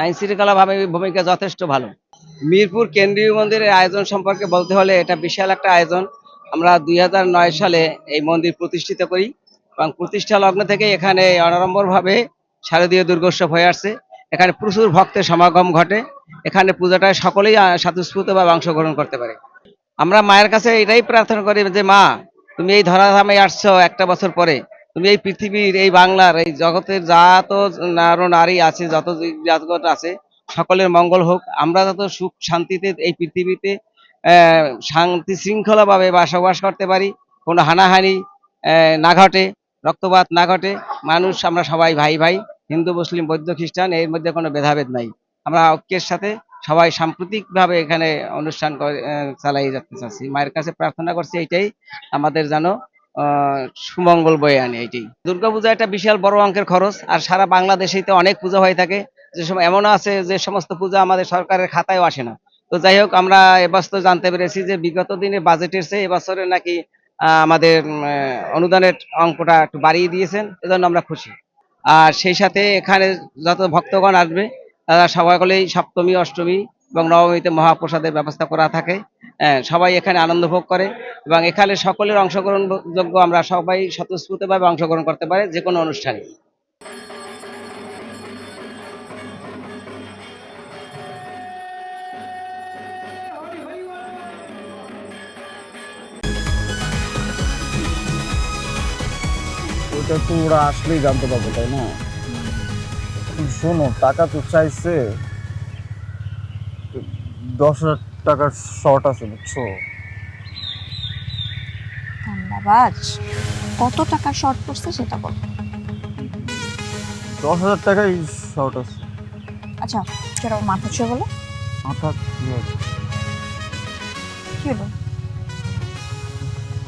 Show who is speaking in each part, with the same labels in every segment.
Speaker 1: আইন শৃঙ্খলা ভূমিকা যথেষ্ট ভালো। মিরপুর কেন্দ্রীয় মন্দিরের আয়োজন সম্পর্কে বলতে হলে এটা বিশাল একটা আয়োজন। আমরা দুই হাজার নয় সালে এই মন্দির প্রতিষ্ঠিত করি এবং প্রতিষ্ঠা লগ্ন থেকে এখানে অনড়ম্বরভাবে শারদীয় দুর্গোৎসব হয়ে আসছে। এখানে প্রচুর ভক্তের সমাগম ঘটে। এখানে পূজাটায় সকলেই স্বতঃস্ফূর্তভাবে অংশগ্রহণ করতে পারে। আমরা মায়ের কাছে এটাই প্রার্থনা করি যে, মা, তুমি এই ধরাধামে আসছো একটা বছর পরে। তুমি এই পৃথিবীর, এই বাংলার, এই জগতের যত নার নারী আছে, যত জগৎ আছে, সকলের মঙ্গল হোক। আমরা যত সুখ শান্তিতে এই পৃথিবীতে শান্তি শৃঙ্খলা ভাবে বসবাস করতে পারি, কোনো হানাহানি না ঘটে, রক্তপাত না ঘটে, মানুষ আমরা সবাই ভাই ভাই, হিন্দু, মুসলিম, বৌদ্ধ, খ্রিস্টান, এর মধ্যে কোনো ভেদাভেদ নাই। আমরা ঐক্যের সাথে সবাই সাম্প্রতিক ভাবে এখানে অনুষ্ঠান চালিয়ে যেতে চাচ্ছি মায়ের কাছে প্রার্থনা করছি এইটাই, আমাদের যেন সুমঙ্গল বয়ে আনে এইটাই দুর্গাপূজা একটা বিশাল বড় অঙ্কের খরচ, আর সারা বাংলাদেশেই তো অনেক পূজা হয়ে থাকে। যে সময় এমন আছে যে সমস্ত পূজা আমাদের সরকারের খাতায়ও আসে না। তো যাই হোক, আমরা এবছর জানতে পেরেছি যে বিগত দিনে বাজেটের চেয়ে এবছরে নাকি আমাদের অনুদানের অঙ্কটা একটু বাড়িয়ে দিয়েছেন, এজন্য আমরা খুশি। আর সেই সাথে এখানে যত ভক্তগণ আসবে, তারা সকলেই সপ্তমী, অষ্টমী এবং নবমীতে মহাপ্রসাদের ব্যবস্থা করা থাকে। হ্যাঁ, সবাই এখানে আনন্দ ভোগ করে এবং এখানে সকলের অংশগ্রহণ যোগ্য আমরা সবাই স্বতঃস্ফূর্তভাবে অংশগ্রহণ করতে পারে যে কোনো অনুষ্ঠানে।
Speaker 2: তো ওরা আসলেই জানতে পারবে তাই না? শোনো টাকা তো চাইছে। দশ হাজার টাকার শর্ট আছে বুঝছ
Speaker 3: ধন্যবাদ। কত টাকা শর্ট পড়ছে সেটা বল।
Speaker 2: দশ হাজার টাকাই শর্ট আছে।
Speaker 3: আচ্ছা সেটা মাথা ছুঁয়ে বলো।
Speaker 2: মাথা কি হবে?
Speaker 3: কি হলো?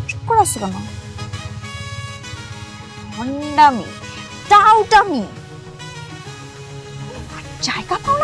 Speaker 3: চুপ করে আসছো কেন? হন্ডামি টাউটামি। জায়গা পাও